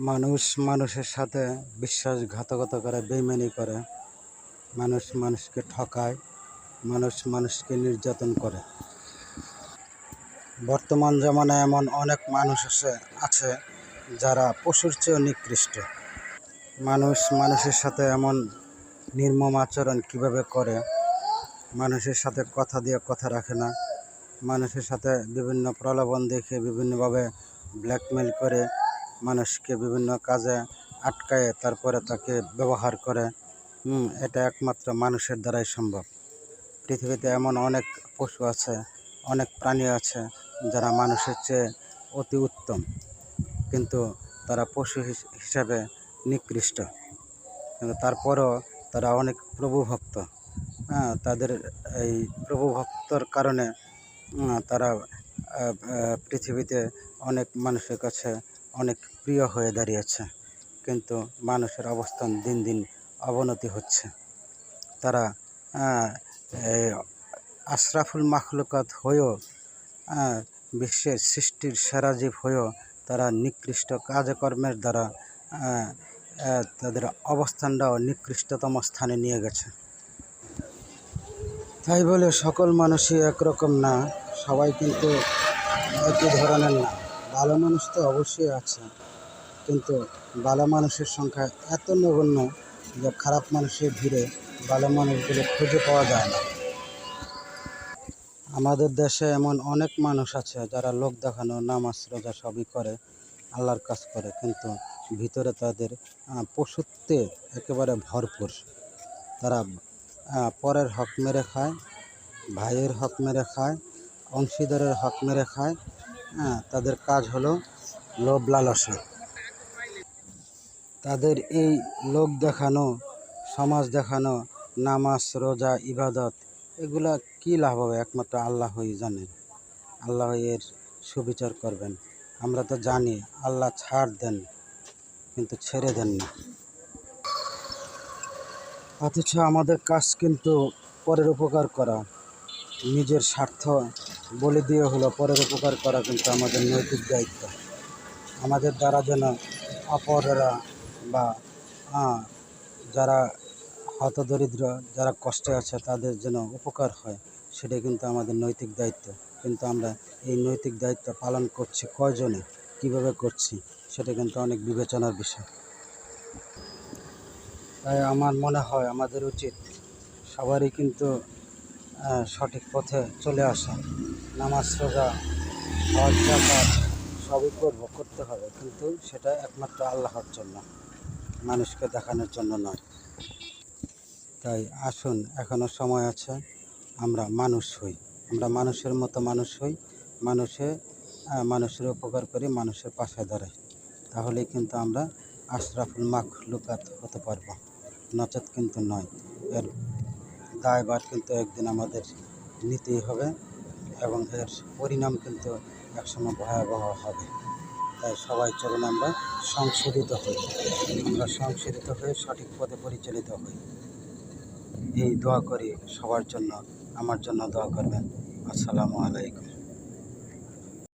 মানুষ মানুষের সাথে বিশ্বাসঘাতকতা করে, বেইমানি করে, মানুষ মানুষকে ঠকায়, মানুষ মানুষকে নির্যাতন করে। বর্তমান জামানায় এমন অনেক মানুষ আছে আছে যারা পশুর চেয়েও নিকৃষ্ট। মানুষ মানুষের সাথে এমন নির্মম আচরণ কীভাবে করে? মানুষের সাথে কথা দিয়ে কথা রাখে না। মানুষের সাথে বিভিন্ন প্রলোভন দেখে বিভিন্নভাবে ব্ল্যাকমেল করে মানুষকে বিভিন্ন কাজে আটকায়, তারপরে তাকে ব্যবহার করে। এটা একমাত্র মানুষের দ্বারাই সম্ভব। পৃথিবীতে এমন অনেক পশু আছে, অনেক প্রাণী আছে, যারা মানুষের চেয়ে অতি উত্তম। কিন্তু তারা পশু হিস- হিসাবে নিকৃষ্ট। কিন্তু তারপরও তারা অনেক প্রভুভক্ত। হ্যাঁ তাদের এই প্রভুভক্তর কারণে তারা পৃথিবীতে অনেক মানুষের কাছে অনেক প্রিয় হয়ে দাঁড়িয়েছে, কিন্তু মানুষের অবস্থান দিন দিন অবনতি হচ্ছে। তারা আশরাফুল মাখলুকাত হয়েও বিশ্বের সৃষ্টির সেরা জীব হয়েও তারা নিকৃষ্ট কাজকর্মের দ্বারা তাদের অবস্থানটাও নিকৃষ্টতম স্থানে নিয়ে গেছে। তাই বলে সকল মানুষই একরকম না, সবাই কিন্তু একই ধরনের না। ভালো মানুষ তো অবশ্যই আছে। কিন্তু ভালো মানুষের সংখ্যা এত নগণ্য যে খারাপ মানুষের ভিড়ে ভালো মানুষগুলো খুঁজে পাওয়া যায় না। আমাদের দেশে এমন অনেক মানুষ আছে যারা লোক দেখানো, নামাজ, রোজা সবই করে, আল্লাহর কাজ করে, কিন্তু ভিতরে তাদের পশুত্বে একেবারে ভরপুর। তারা পরের হক মেরে খায়, ভাইয়ের হক মেরে খায়, অংশীদারের হক মেরে খায় হ্যাঁ তাদের কাজ হলো লোভ লালসা। তাদের এই লোক দেখানো, সমাজ দেখানো, নামাজ, রোজা, ইবাদত, এগুলা কী লাভ হবে? একমাত্র আল্লাহই জানেন আল্লাহ এর সুবিচার করবেন। আমরা তো জানি, আল্লাহ ছাড় দেন, কিন্তু ছেড়ে দেন না। অথচ আমাদের কাজ কিন্তু পরের উপকার করা। নিজের স্বার্থ বলে দিয়ে হলো, পরের উপকার করা কিন্তু আমাদের নৈতিক দায়িত্ব। আমাদের দ্বারা যেন অপরেরা বা যারা হতদরিদ্র, যারা কষ্টে আছে, তাদের যেন উপকার হয়, সেটা কিন্তু আমাদের নৈতিক দায়িত্ব। কিন্তু আমরা এই নৈতিক দায়িত্ব পালন করছি কয়জনে, কীভাবে করছি, সেটা কিন্তু অনেক বিবেচনার বিষয়। তাই আমার মনে হয়, আমাদের উচিত সবারই কিন্তু সঠিক পথে চলে আসা। নামাজ, রোজা, হজ জাকাত সবই করব করতে হবে, কিন্তু সেটা একমাত্র আল্লাহর জন্য, মানুষকে দেখানোর জন্য নয়। তাই আসুন এখনও সময় আছে, আমরা মানুষ হই। আমরা মানুষের মতো মানুষ হই, মানুষে মানুষের উপকার করি, মানুষের পাশে দাঁড়াই তাহলে কিন্তু আমরা আশরাফুল মাখলুকাত হতে পারব। নচেত কিন্তু নয়। এর দায়ভার কিন্তু একদিন আমাদের নিতেই হবে এবং এর পরিণাম কিন্তু একসময় ভয়াবহ হবে। তাই সবাই চলুন আমরা সংশোধিত হই। আমরা সংশোধিত হয়ে সঠিক পথে পরিচালিত হই। এই দোয়া করি সবার জন্য, আমার জন্য দোয়া করবেন। আসসালামু আলাইকুম।